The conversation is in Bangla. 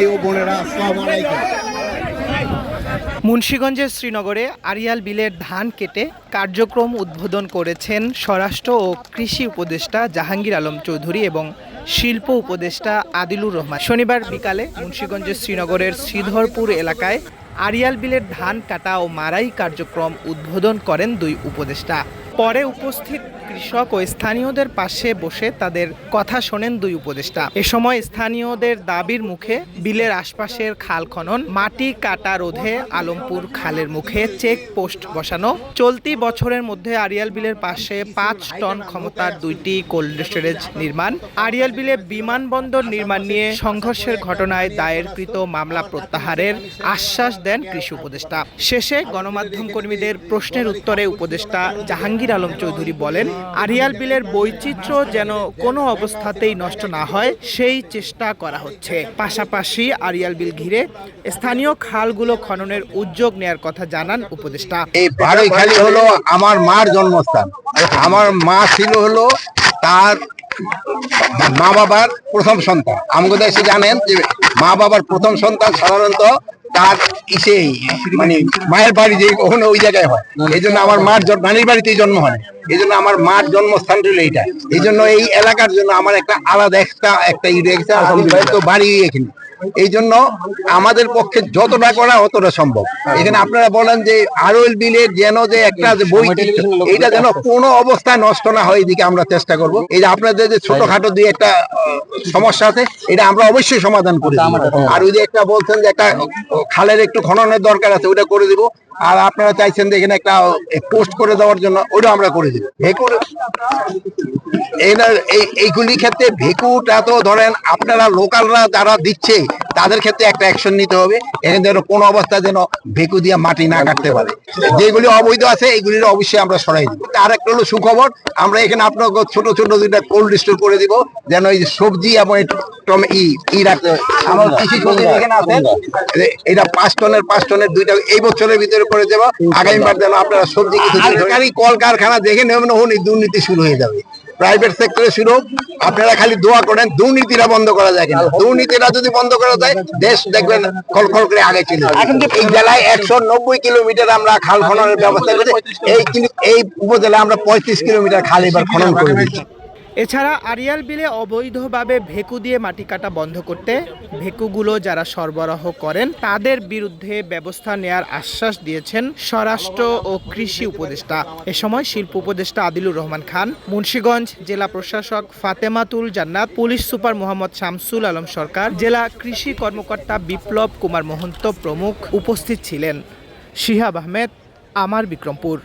ভাই ও বোনেরা, আসসালামু আলাইকুম। মুন্সীগঞ্জের শ্রীনগরে আরিয়াল বিলের ধান কেটে কার্যক্রম উদ্বোধন করেছেন স্বরাষ্ট্র ও কৃষি উপদেষ্টা জাহাঙ্গীর আলম চৌধুরী এবং শিল্প উপদেষ্টা আদিলুর রহমান। শনিবার বিকালে মুন্সীগঞ্জের শ্রীনগরের শ্রীধরপুর এলাকায় আরিয়াল বিলের ধান কাটা ও মারাই কার্যক্রম উদ্বোধন করেন দুই উপদেষ্টা। পরে উপস্থিত কৃষক ও স্থানীয়দের পাশে বসে তাদের কথা শোনেন দুই উপদেষ্টা। এ সময় স্থানীয়দের দাবির মুখে বিলের আশপাশের খাল খনন, মাটি কাটা রোধে আলমপুর খালের মুখে চেক পোস্ট বসানো, চলতি বছরের মধ্যে আরিয়াল বিলের পাশে পাঁচ টন ক্ষমতার দুইটি কোল্ড স্টোরেজ নির্মাণ, আরিয়াল বিলে বিমানবন্দর নির্মাণ নিয়ে সংঘর্ষের ঘটনায় দায়েরকৃত মামলা প্রত্যাহারের আশ্বাস দেন কৃষি উপদেষ্টা। শেষে গণমাধ্যম কর্মীদের প্রশ্নের উত্তরে উপদেষ্টা জাহাঙ্গীর আলম চৌধুরী বলেন আরিয়াল বিলের বৈচিত্র্য যেন কোনো অবস্থাতেই নষ্ট না হয়, সেই চেষ্টা করা হচ্ছে। পাশাপাশি আরিয়াল বিল ঘিরে স্থানীয় খালগুলো খননের উদ্যোগ নেয়ার কথা জানান উপদেষ্টা। এই বারৈখালি হলো আমার মার জন্মস্থান। আমার মা ছিল হলো তার মা বাবার প্রথম সন্তান। আমাকে দেশে জানেন যে মা বাবার প্রথম সন্তান সাধারণত তার ইসেই মানে মায়ের বাড়ি যে ওখানে ওই জায়গায় হয়। এই জন্য আমার মার নানির বাড়িতেই জন্ম হয়। এই জন্য আমার মার জন্মস্থান ছিল এইটা। এই জন্য এই এলাকার জন্য আমার একটা আলাদা একটা একটা তো বাড়ি এখানে। এই জন্য আমাদের পক্ষে যতটা করা অতটা সম্ভব। এখানে আপনারা বলেন যে আরওয়েল বিলের যেন যে একটা যে বৈচিত্র্য এইটা যেন কোনো অবস্থায় নষ্ট না হয় এদিকে আমরা চেষ্টা করব। এই যে আপনাদের যে ছোটখাটো দিয়ে একটা সমস্যা আছে এটা আমরা অবশ্যই সমাধান করি আর ওই যে একটা বলছেন যে একটা খালের একটু খননের দরকার আছে ওটা করে দিব। আর আপনারা চাইছেন যে এখানে একটা পোস্ট করে দেওয়ার জন্য ওটা আমরা করে দিব। এই করে এই এইগুলি ক্ষেত্রে ভেকুটা তো ধরেন আপনারা লোকালরা যারা দিচ্ছে তাদের ক্ষেত্রে একটা অ্যাকশন নিতে হবে। যেন কোনো অবস্থা যেন ভেকু দিয়ে মাটি না কাটতে পারে। যেগুলি অবৈধ আছে এইগুলির অবশ্যই আমরা সরাই দিব। আর একটা হলো সুখবর আমরা এখানে আপনাকে ছোট ছোট দুইটা কোল্ড স্টোর করে দিব। যেন এই সবজি এবং টম ই ই রাখতে আমার কৃষি সবজি এখানে আছে। এটা পাঁচ টনের পাঁচ টনের দুইটা এই বছরের ভিতরে করে দেবো। আগামীবার যেন আপনারা সবজি কিছু সরকারি কলকারখানা দেখে নেবেন দুর্নীতি শুরু হয়ে যাবে। প্রাইভেট সেক্টরে শুরু হোক। আপনারা খালি দোয়া করেন দুর্নীতিটা বন্ধ করা যায় কিনা। দুর্নীতিটা যদি বন্ধ করা যায় দেশ দেখবেন খলখল করে আগে চলে যাবে। এই জেলায় একশো নব্বই কিলোমিটার আমরা খাল খননের ব্যবস্থা করেছি। এই এই উপজেলায় আমরা পঁয়ত্রিশ কিলোমিটার খাল এবার খনন করে দিচ্ছি। এছাড়া আরিয়াল বিলে অবৈধভাবে ভেকু দিয়ে মাটি কাটা বন্ধ করতে ভেকুগুলো যারা সরবরাহ করেন, তাদের বিরুদ্ধে ব্যবস্থা নেয়ার আশ্বাস দিয়েছেন স্বরাষ্ট্র ও কৃষি উপদেষ্টা। এ সময় শিল্প উপদেষ্টা আদিলুর রহমান খান, মুন্সীগঞ্জ জেলা প্রশাসক ফাতেমাতুল জান্নাত, পুলিশ সুপার মোহাম্মদ শামসুল আলম সরকার, জেলা কৃষি কর্মকর্তা বিপ্লব কুমার মহন্ত প্রমুখ উপস্থিত ছিলেন। শিহাব আহমেদ, আমার বিক্রমপুর।